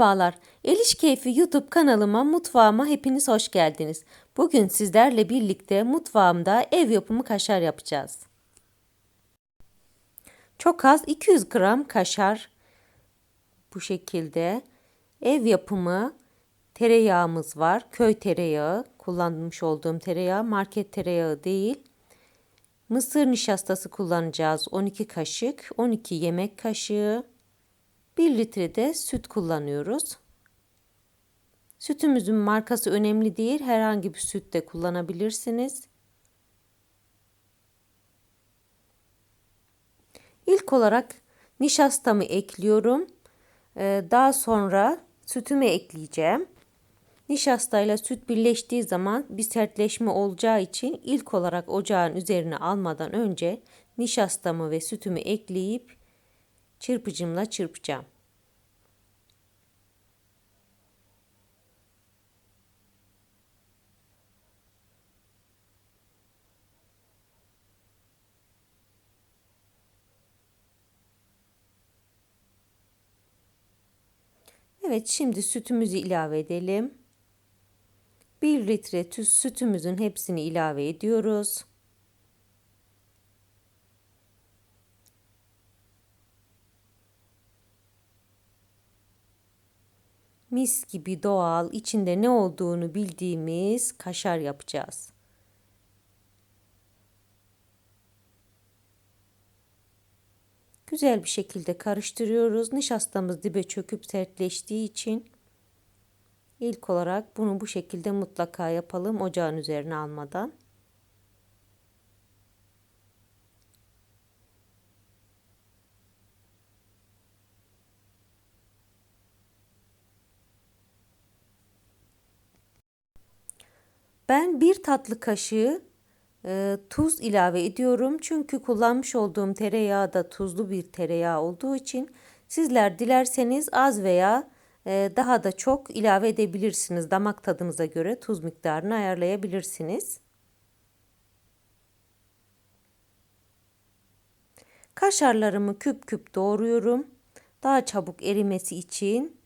Merhabalar. Eliş Keyfi YouTube kanalıma, mutfağıma hepiniz hoş geldiniz. Bugün sizlerle birlikte mutfağımda ev yapımı kaşar yapacağız. Çok az 200 gram kaşar bu şekilde. Ev yapımı tereyağımız var. Köy tereyağı kullanmış olduğum tereyağı market tereyağı değil. Mısır nişastası kullanacağız 12 kaşık, 12 yemek kaşığı. 1 litre de süt kullanıyoruz. Sütümüzün markası önemli değil. Herhangi bir süt de kullanabilirsiniz. İlk olarak nişastamı ekliyorum. Ee, daha sonra sütümü ekleyeceğim. Nişastayla süt birleştiği zaman bir sertleşme olacağı için ilk olarak ocağın üzerine almadan önce nişastamı ve sütümü ekleyip çırpıcımla çırpacağım. Evet şimdi sütümüzü ilave edelim. 1 litre sütümüzün hepsini ilave ediyoruz. Mis gibi doğal, içinde ne olduğunu bildiğimiz kaşar yapacağız. Güzel bir şekilde karıştırıyoruz. Nişastamız dibe çöküp sertleştiği için ilk olarak bunu bu şekilde mutlaka yapalım ocağın üzerine almadan. Ben bir tatlı kaşığı e, tuz ilave ediyorum. Çünkü kullanmış olduğum tereyağı da tuzlu bir tereyağı olduğu için sizler dilerseniz az veya e, daha da çok ilave edebilirsiniz. Damak tadınıza göre tuz miktarını ayarlayabilirsiniz. Kaşarlarımı küp küp doğruyorum. Daha çabuk erimesi için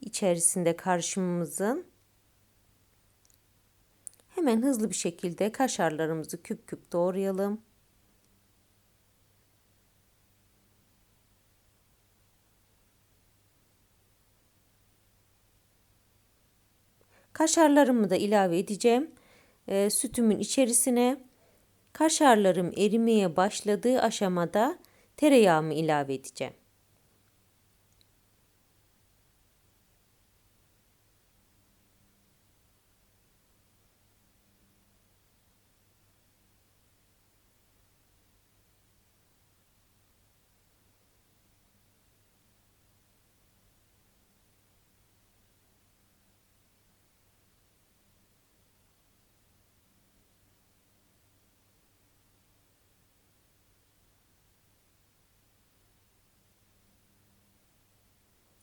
içerisinde karışımımızın Hemen hızlı bir şekilde kaşarlarımızı küp küp doğrayalım. Kaşarlarımı da ilave edeceğim. E, sütümün içerisine kaşarlarım erimeye başladığı aşamada tereyağımı ilave edeceğim.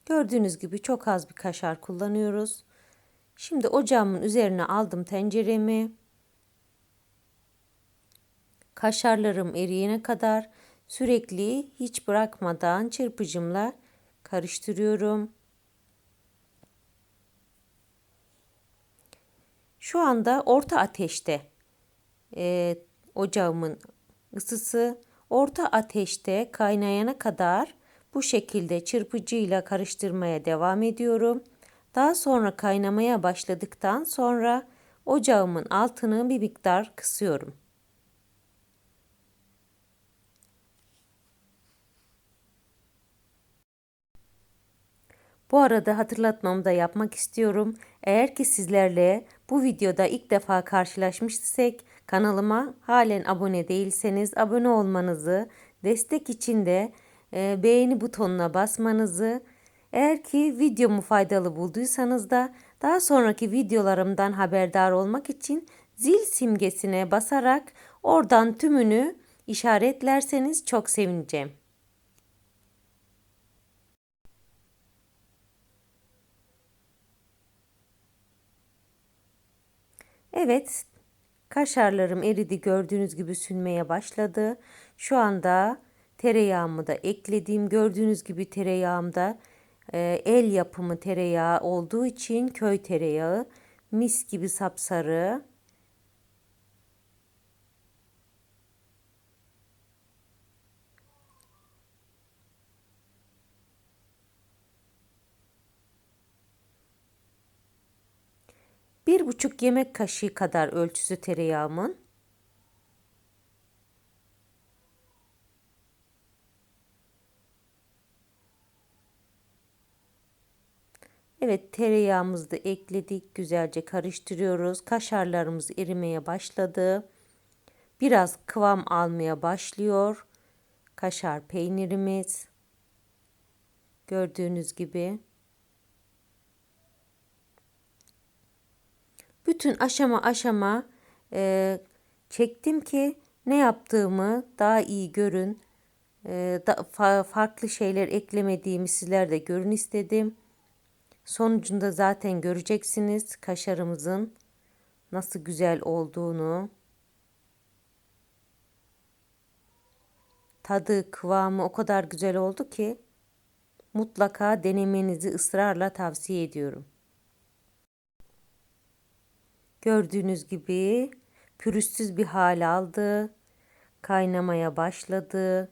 Gördüğünüz gibi çok az bir kaşar kullanıyoruz. Şimdi ocağımın üzerine aldım tenceremi. Kaşarlarım eriyene kadar sürekli hiç bırakmadan çırpıcımla karıştırıyorum. Şu anda orta ateşte e, ocağımın ısısı orta ateşte kaynayana kadar bu şekilde çırpıcıyla karıştırmaya devam ediyorum. Daha sonra kaynamaya başladıktan sonra ocağımın altını bir miktar kısıyorum. Bu arada hatırlatmamı da yapmak istiyorum. Eğer ki sizlerle bu videoda ilk defa karşılaşmışsak kanalıma halen abone değilseniz abone olmanızı, destek için de e, beğeni butonuna basmanızı, eğer ki videomu faydalı bulduysanız da daha sonraki videolarımdan haberdar olmak için zil simgesine basarak oradan tümünü işaretlerseniz çok sevineceğim. Evet, kaşarlarım eridi gördüğünüz gibi sünmeye başladı. Şu anda tereyağımı da ekledim. Gördüğünüz gibi tereyağımda e, el yapımı tereyağı olduğu için köy tereyağı mis gibi sapsarı. Bir buçuk yemek kaşığı kadar ölçüsü tereyağımın. Evet tereyağımızı da ekledik. Güzelce karıştırıyoruz. Kaşarlarımız erimeye başladı. Biraz kıvam almaya başlıyor. Kaşar peynirimiz. Gördüğünüz gibi. Bütün aşama aşama e, çektim ki ne yaptığımı daha iyi görün. E, da, fa, farklı şeyler eklemediğimi sizler de görün istedim. Sonucunda zaten göreceksiniz kaşarımızın nasıl güzel olduğunu. Tadı, kıvamı o kadar güzel oldu ki mutlaka denemenizi ısrarla tavsiye ediyorum. Gördüğünüz gibi pürüzsüz bir hal aldı. Kaynamaya başladı.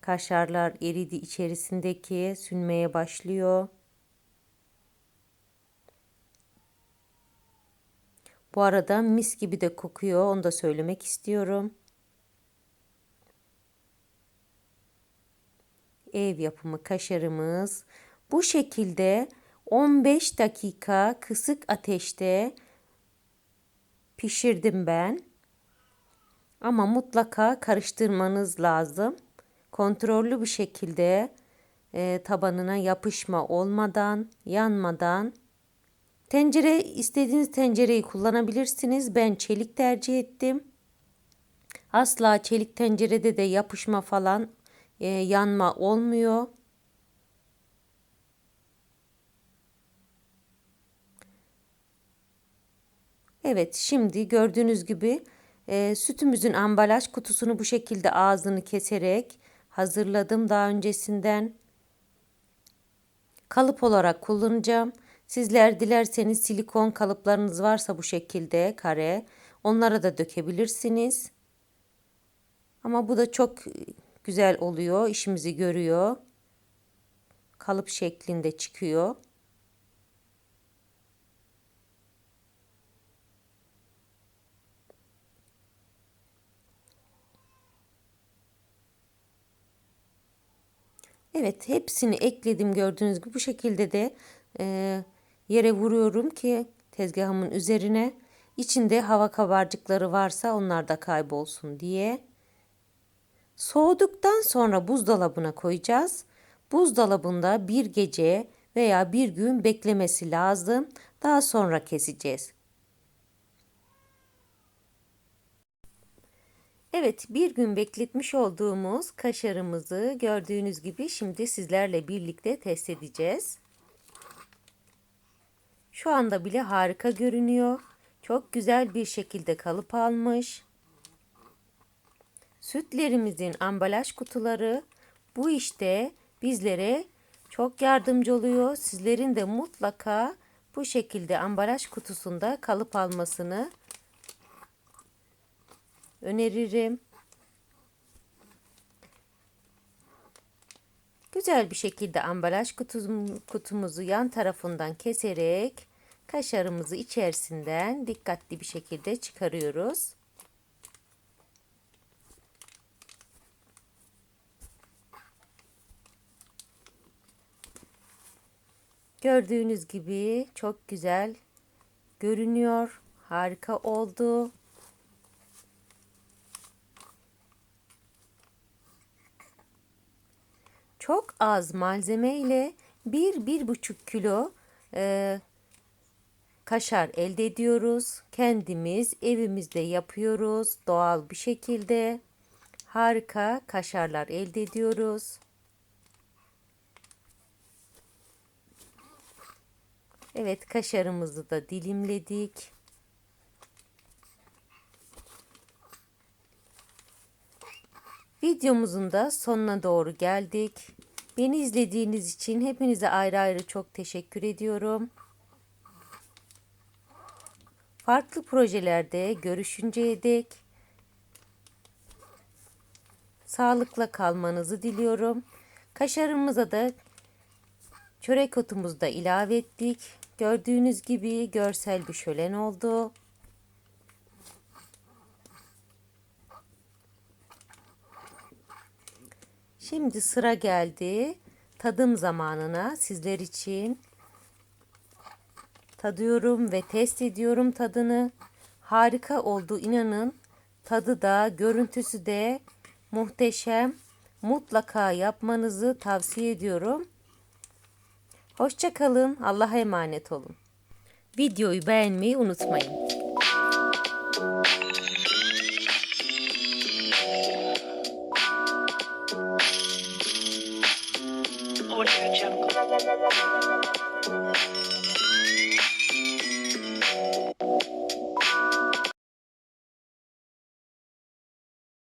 Kaşarlar eridi içerisindeki sünmeye başlıyor. Bu arada mis gibi de kokuyor. Onu da söylemek istiyorum. Ev yapımı kaşarımız bu şekilde 15 dakika kısık ateşte pişirdim ben. Ama mutlaka karıştırmanız lazım. Kontrollü bir şekilde e, tabanına yapışma olmadan, yanmadan Tencere istediğiniz tencereyi kullanabilirsiniz. Ben çelik tercih ettim. Asla çelik tencerede de yapışma falan e, yanma olmuyor. Evet şimdi gördüğünüz gibi e, sütümüzün ambalaj kutusunu bu şekilde ağzını keserek hazırladım daha öncesinden. Kalıp olarak kullanacağım. Sizler dilerseniz silikon kalıplarınız varsa bu şekilde kare onlara da dökebilirsiniz. Ama bu da çok güzel oluyor. işimizi görüyor. Kalıp şeklinde çıkıyor. Evet hepsini ekledim gördüğünüz gibi bu şekilde de e, yere vuruyorum ki tezgahımın üzerine içinde hava kabarcıkları varsa onlar da kaybolsun diye. Soğuduktan sonra buzdolabına koyacağız. Buzdolabında bir gece veya bir gün beklemesi lazım. Daha sonra keseceğiz. Evet bir gün bekletmiş olduğumuz kaşarımızı gördüğünüz gibi şimdi sizlerle birlikte test edeceğiz. Şu anda bile harika görünüyor. Çok güzel bir şekilde kalıp almış. Sütlerimizin ambalaj kutuları bu işte bizlere çok yardımcı oluyor. Sizlerin de mutlaka bu şekilde ambalaj kutusunda kalıp almasını öneririm. Güzel bir şekilde ambalaj kutumuzu yan tarafından keserek kaşarımızı içerisinden dikkatli bir şekilde çıkarıyoruz. Gördüğünüz gibi çok güzel görünüyor. Harika oldu. Çok az malzeme ile 1-1,5 kilo e, kaşar elde ediyoruz. Kendimiz evimizde yapıyoruz doğal bir şekilde. Harika kaşarlar elde ediyoruz. Evet kaşarımızı da dilimledik. Videomuzun da sonuna doğru geldik. Beni izlediğiniz için hepinize ayrı ayrı çok teşekkür ediyorum. Farklı projelerde görüşünceye dek sağlıkla kalmanızı diliyorum. Kaşarımıza da çörek otumuzu da ilave ettik. Gördüğünüz gibi görsel bir şölen oldu. Şimdi sıra geldi tadım zamanına sizler için. Tadıyorum ve test ediyorum tadını. Harika oldu inanın. Tadı da görüntüsü de muhteşem. Mutlaka yapmanızı tavsiye ediyorum. Hoşça kalın. Allah'a emanet olun. Videoyu beğenmeyi unutmayın. Audio Jungle.